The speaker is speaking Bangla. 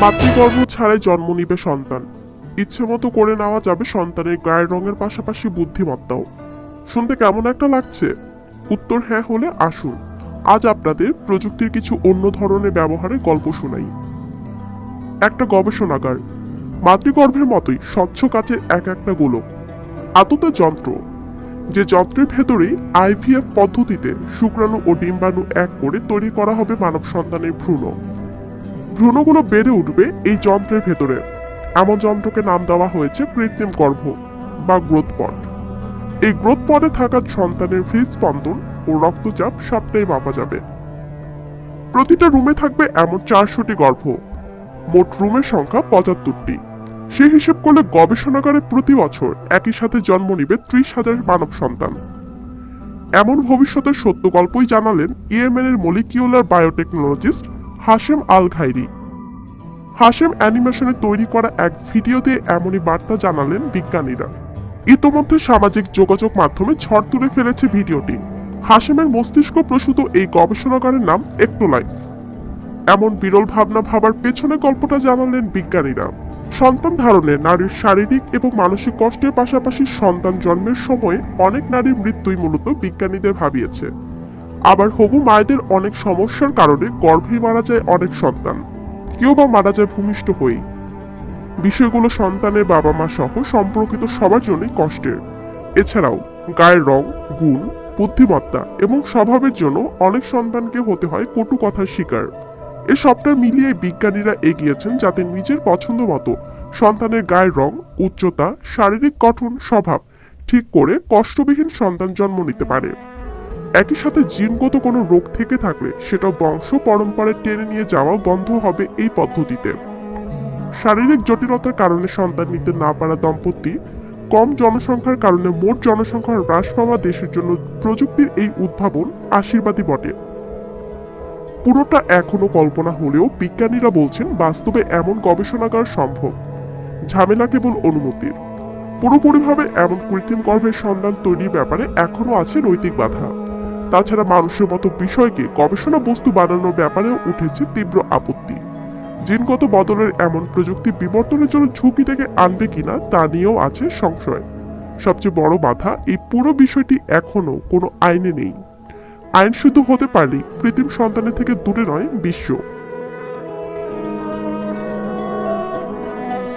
মাতৃগর্ভ ছাড়াই জন্ম নিবে সন্তান। ইচ্ছে মতো করে নেওয়া যাবে সন্তানের গায়ের রঙের পাশাপাশি বুদ্ধিমত্তাও। শুনতে কেমন একটা লাগছে? উত্তর হ্যাঁ হলে আসুন। আজ আপনাদের প্রযুক্তির কিছু অন্য ধরনের ব্যবহারে গল্প শোনাই। একটা গবেষণাগার। মাতৃগর্ভের মতোই স্বচ্ছ কাচের এক একটা গোলক। আততে যন্ত্র। যে যন্ত্রের ভেতরেই আইভিএফ পদ্ধতিতে শুক্রাণু ও ডিম্বাণু এক করে তৈরি করা হবে মানব সন্তানের ভ্রূণ। ভ্রূণগুলো বেড়ে উঠবে এই যন্ত্রের ভেতরে। এমন যন্ত্রকে নাম দেওয়া হয়েছে কৃত্রিম গর্ভ বা গ্রোথ পট এই গ্রোথ পটে থাকা সন্তানের হৃদস্পন্দন ও রক্তচাপ সবটাই মাপা যাবে। প্রতিটা রুমে থাকবে এমন চারশোটি গর্ভ। মোট রুমের সংখ্যা পঁচাত্তরটি। সে হিসেব করলে গবেষণাগারে প্রতি বছর একই সাথে জন্ম নিবে ত্রিশ হাজার মানব সন্তান। এমন ভবিষ্যতের সত্য গল্পই জানালেন ইএমএন এর molecular biotechnologist Hashem Al Ghairi. Hashem অ্যানিমেশনে তৈরি করা এক ভিডিওতে এমনই বার্তা জানালেন বিজ্ঞানীরা। ইতোমধ্যে সামাজিক যোগাযোগ মাধ্যমে ঝড় তুলে ফেলেছে ভিডিওটি। হাশেমের মস্তিষ্ক প্রসূত এই গবেষণাগারের নাম একটোলাইফ। এমন বিরল ভাবনা ভাবার পেছনে গল্পটা জানালেন বিজ্ঞানীরা। সন্তান ধারণে নারীর শারীরিক এবং মানসিক কষ্টের পাশাপাশি সন্তান জন্মের সময় অনেক নারীর মৃত্যুই মূলত বিজ্ঞানীদের ভাবিয়েছে। আবার হবু মায়েদের অনেক সমস্যার কারণে গর্ভেই মারা যায় অনেক সন্তান। কেউ বা মারা যায় ভূমিষ্ঠ হয়েই। বিষয়গুলো সন্তানের বাবা মা সহ সম্পর্কিত সবার জন্যই কষ্টের। এছাড়াও গায়ের রং, গুণ, বুদ্ধিমত্তা এবং স্বভাবের জন্য অনেক সন্তানকে হতে হয় কটু কথার শিকার। এ সবটা মিলিয়ে বিজ্ঞানীরা এগিয়েছেন যাতে নিজের পছন্দ মতো সন্তানের গায়ের রং, উচ্চতা, শারীরিক গঠন, স্বভাব ঠিক করে কষ্টবিহীন সন্তান জন্ম নিতে পারে। একই সাথে জিনগত কোনো রোগ থেকে থাকলে সেটা বংশ পরম্পরায় টেনে নিয়ে যাওয়া বন্ধ হবে এই পদ্ধতিতে। শারীরিক জটিলতার কারণে সন্তান নিতে না পারা দম্পতি, কম জনসংখ্যার কারণে মোট জনসংখ্যা হ্রাস পাওয়া দেশের জন্য প্রযুক্তির এই উদ্ভাবন আশীর্বাদী বটে। পুরোটা এখনও কল্পনা হলেও বিজ্ঞানীরা বলছেন বাস্তবে এমন গবেষণাগার সম্ভব। ঝামেলা কেবল অনুমতির। পুরোপুরিভাবে এমন কৃত্রিম গর্ভের সন্ধান তৈরির ব্যাপারে এখনও আছে নৈতিক বাধা। তাছাড়া মানুষের মতো বিষয়কে গবেষণা বস্তু বানানোর ব্যাপারেও উঠেছে তীব্র আপত্তি। জিনগত বদলের এমন প্রযুক্তি বিবর্তনের জন্য ঝুঁকিটাকে আনবে কিনা তা নিয়েও আছে সংশয়। সবচেয়ে বড় বাধা, এই পুরো বিষয়টি এখনও কোনো আইনে নেই। আইন শুদ্ধ হতে পারলেই কৃত্রিম সন্তানের থেকে দূরে নয় বিশ্ব।